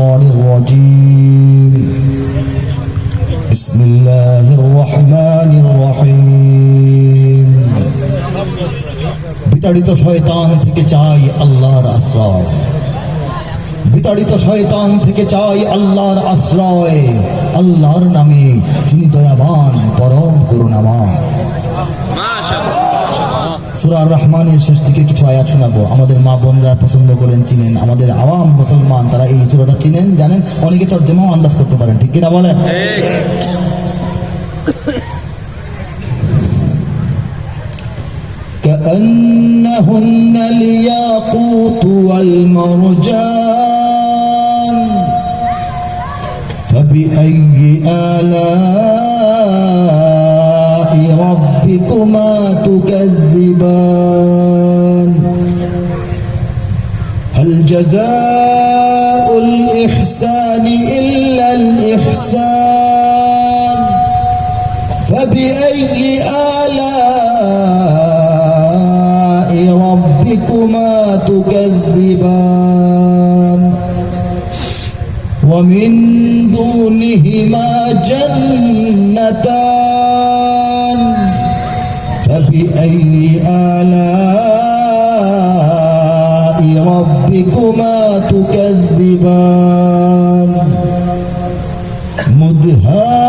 الشيطان الرجيم بسم الله الرحمن الرحيم বিতাড়িত শয়তান থেকে চাই আল্লাহর আশ্রয় বিতাড়িত শয়তান থেকে চাই আল্লাহর আশ্রয় আল্লাহর নামে যিনি দয়াবান পরম করুণাময় সুরার রহমানের শেষ দিকে কিছু আয়াত শোনাবো আমাদের মা বোনরা পছন্দ করেন চিনেন আমাদের আওয়াম মুসলমান তারা এই সুরাটা চিনেন জানেন অনেকে তর্জমাও আন্দাজ করতে পারেন ঠিক কিনা বলেন كأنهن الياقوت والمرجان فبأي آلاء ربكما تكذبان. هل جزاء الإحسان إلا الإحسان؟ فبأي آلاء ربكما تكذبان؟ ومن دونهما جنتان. فبأي آلاء ربكما تكذبان؟ مدهامتان.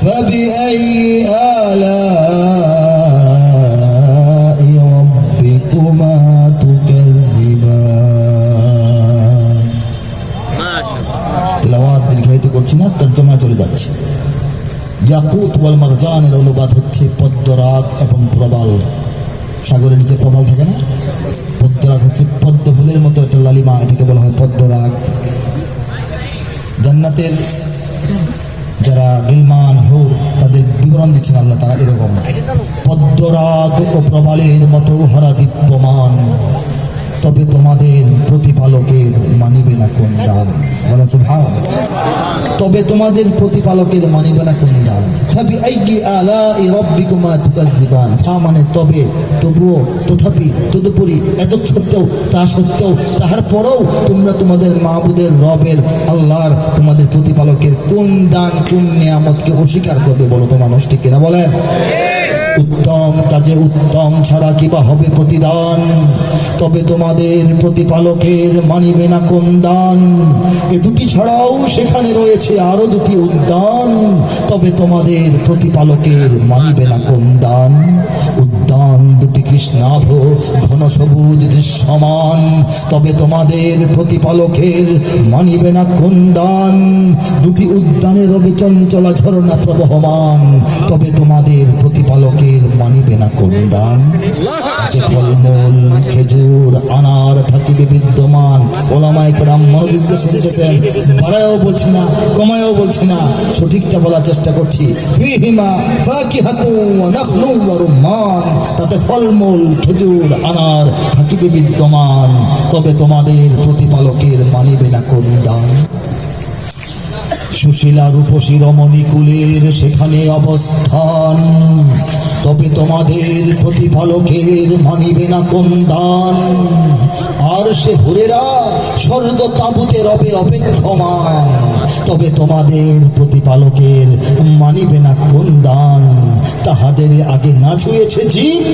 فبأي ইয়াকুত ওয়াল মারজানের অনুবাদ হচ্ছে পদ্মরাগ এবং প্রবাল। সাগরের নিচে প্রবাল থাকে না? পদ্মরাগ হচ্ছে পদ্ম ফুলের মতো একটা লালিমা, এটাকে বলা হয় পদ্মরাগ। জান্নাতের যারা গিলমান হুর তাদের বিবরণ দিচ্ছেন আল্লাহ তারা এরকম। পদ্মরাগ ও প্রবালের মতো হরা দীপ্যমান। তবে তোমাদের প্রতিপালকের তবে তোমাদের প্রতিপালকের মানিবে না। কোন দান তবে আইগি আলা এ রব্বিকুমা তুকাজ্জিবান তা মানে তবে, তবুও, তথাপি, তদুপরি, এত সত্ত্বেও, তা সত্ত্বেও, তাহার পরেও তোমরা তোমাদের মাহবুদের রবের আল্লাহর তোমাদের প্রতিপালকের কোন দান, কোন নিয়ামতকে অস্বীকার করবে বলো তো মানুষটি কিনা বলেন? উত্তম, কাজে উত্তম ছাড়া কিবা হবে প্রতিদান? তবে তোমাদের প্রতিপালকের মানিবে না কোন দান? এ দুটি ছাড়াও সেখানে রয়েছে আরও দুটি উদ্যান। তবে তোমাদের প্রতিপালকের মানিবে না কোন দান? কৃষ্ণাভ, ঘন সবুজ দৃশ্যমান। তবে তোমাদের প্রতিপালকের মানিবে না কোন দান দুটি উদ্যানের রবি চঞ্চলা ঝরনা প্রবহমান। তবে তোমাদের প্রতিপালকের মানিবে না কোন দান ফলমূল, খেজুর, আনার থাকিবে বিদ্যমান। ওলামায় কেরাম মনোযোগ দিয়ে শুনতেছেন। বাড়ায়ও বলছি না, কমায়ও বলছি না। সঠিকটা বলার চেষ্টা করছি। তাতে ফলমূল খেজুর আনার থাকিবে বিদ্যমান, তবে তোমাদের প্রতিপালকের মানিবে না কোন দান। সুশীলা রূপসী রমণী কুলের সেখানে অবস্থান, তবে তোমাদের প্রতিপালকের মানিবে না কোন দান। আর সে হরেরা স্বর্গ তাবুতে রবে অপেক্ষমান, তবে তোমাদের প্রতিপালকের মানিবে না কোন দান। তাহাদের আগে না ছুঁয়েছে জিন,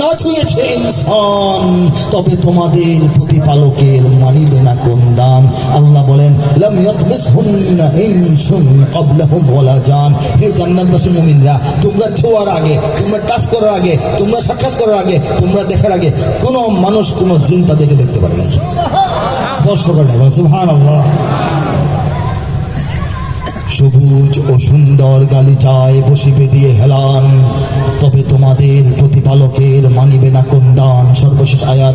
না ছুঁয়েছে ইনসান। তবে তোমাদের প্রতিপালকের মানিবে না কোন দান। আল্লাহ বলেন, লাম ইয়াতমিসহুন্না ইনসুন ক্বাবলাহুম ওয়ালা জান। হে জান্নাতবাসী মুমিনরা, তোমরা ছোঁয়ার আগে, তোমরা টাচ করার আগে, তোমরা সাক্ষাৎ করার আগে, তোমরা দেখার আগে কোনো মানুষ, কোনো জিন তাদেরকে দেখতে পারে না স্পর্শ করে না সুবহানাল্লাহ। সবুজ ও সুন্দর গালিচায় বসিবে দিয়ে হেলান। তবে তোমাদের প্রতিপালকের মানিবে না কোন্দান সর্বশেষ আয়াত।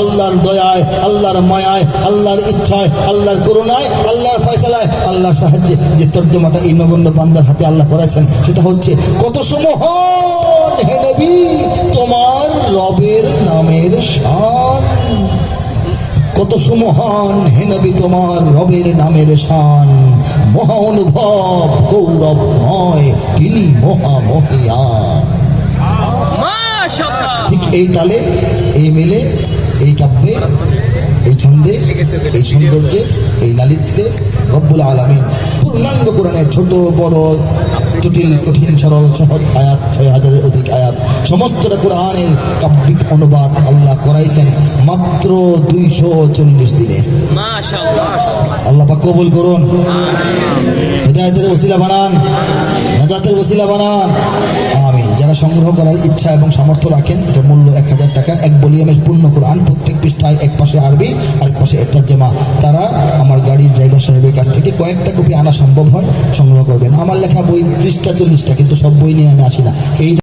আল্লাহর দয়ায়, আল্লাহর মায়ায়, আল্লাহর ইচ্ছায়, আল্লাহর করুণায়, আল্লাহর ফয়সালায়, আল্লাহর সাহায্যে যে তর্জমাটা এই নগণ্য বান্দার হাতে আল্লাহ করাইছেন, সেটা হচ্ছে কত সুমহান হে নবী, তোমার রবের নামের শান কত সুমহান হেনবি তোমার রবের নামের শান। মহা অনুভব গৌরবময় তিনি মহামহিয়ান ঠিক এই তালে এই মেলে এই কাব্যে এই ছন্দে এই সৌন্দর্যে এই লালিত্যে রব্বুল আলমিন পূর্ণাঙ্গ কোরআনের ছোট বড় জটিল কঠিন সরল সহজ আয়াত ছয় হাজারের অধিক আয়াত। সমস্তটা কোরআনের কাব্যিক অনুবাদ আল্লাহ করাইছেন মাত্র দুইশো চল্লিশ দিনে। আল্লাহ পাক কবুল করুন। হেদায়তের ওসিলা বানান নাজাতের ওসিলা বানান। আমিন। যারা সংগ্রহ করার ইচ্ছা এবং সামর্থ্য রাখেন এটার মূল্য এক হাজার টাকা এক বলিয়ামের পূর্ণ কোরআন প্রত্যেক পৃষ্ঠায় এক পাশে আরবি আরেক পাশে এক তর্জমা। তারা সাহেবের কাছ থেকে কয়েকটা কপি আনা সম্ভব হয়, সংগ্রহ করবেন। আমার লেখা বই ত্রিশটা চল্লিশটা, কিন্তু সব বই নিয়ে আমি আসি না। এই